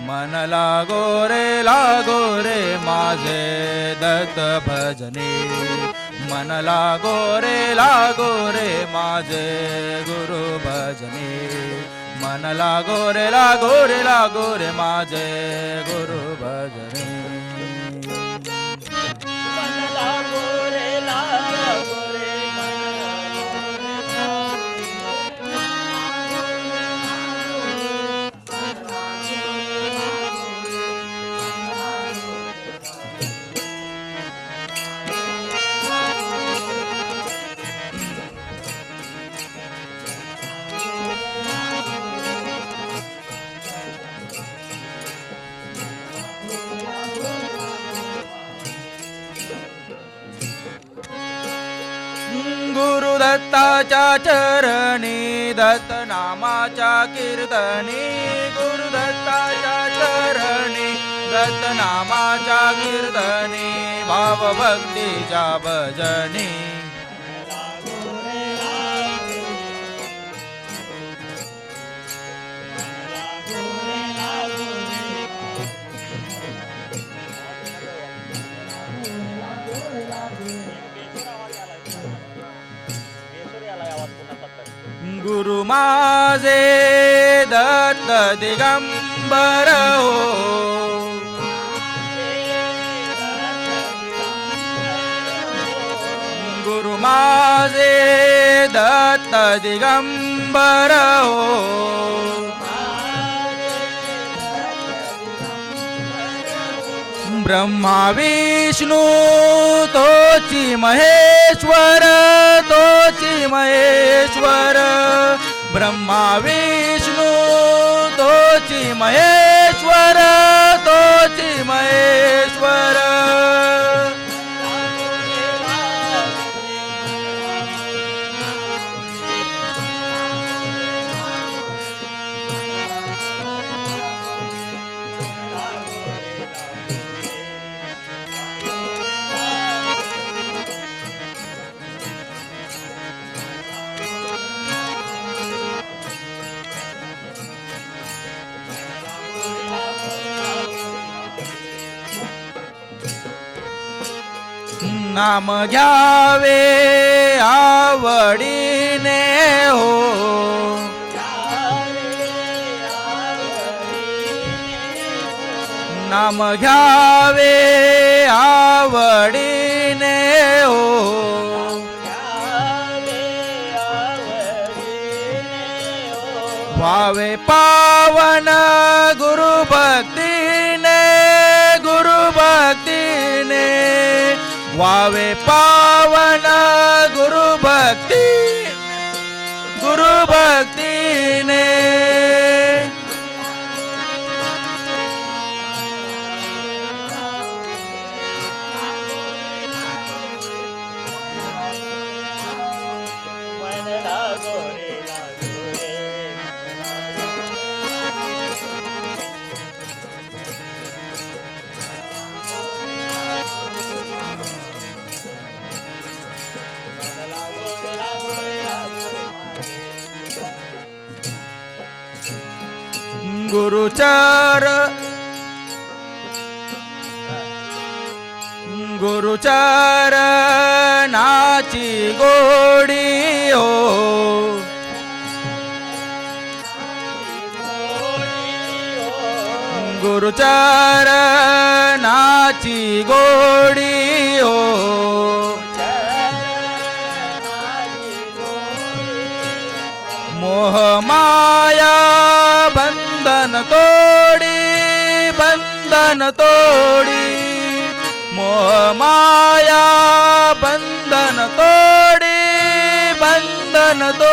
मन लागो रे लागो रे माझे दत्त भजनी. मन लागो रे लागो रे माझे गुरु भजनी. मन लागो रे लागो रे लागो रे माझे गुरु भजनी. दत्ताच्या चरणी दत्त नामाच्या कीर्तनी गुरुदत्ताच्या चरणी दत्त नामाच्या कीर्तनी भावभक्तीच्या भजनी. गुरु माझे दत्त दिगंबर हो गुरु माझे दत्त दिगंबर हो ब्रह्मा विष्णू तोची महेश्वर तोची महेश्वर। ब्रह्मा विष्णू तोची महेश्वर तोची महेश्वर નામ જાવે આવડીને હો. નામ જાવે આવડીને હો. ભાવે પાવન ગુરુ ભક્તિ ವಾವೆ ಪಾವನ ಗುರು ಭಕ್ತಿ ಗುರು ಭಕ್ತಿನೇ गुरुचार। गुरुचार नाची गोडी हो। गुरुचार नाची गोडी हो। मोहमा वन्दनोडी बन्दनतो मो माया बन्दनतो बन्दनतो